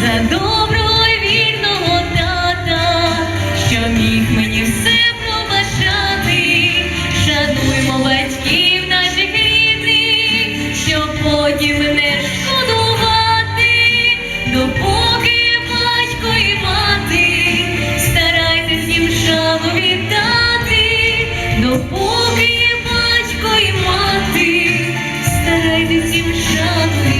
За добру всім шанує.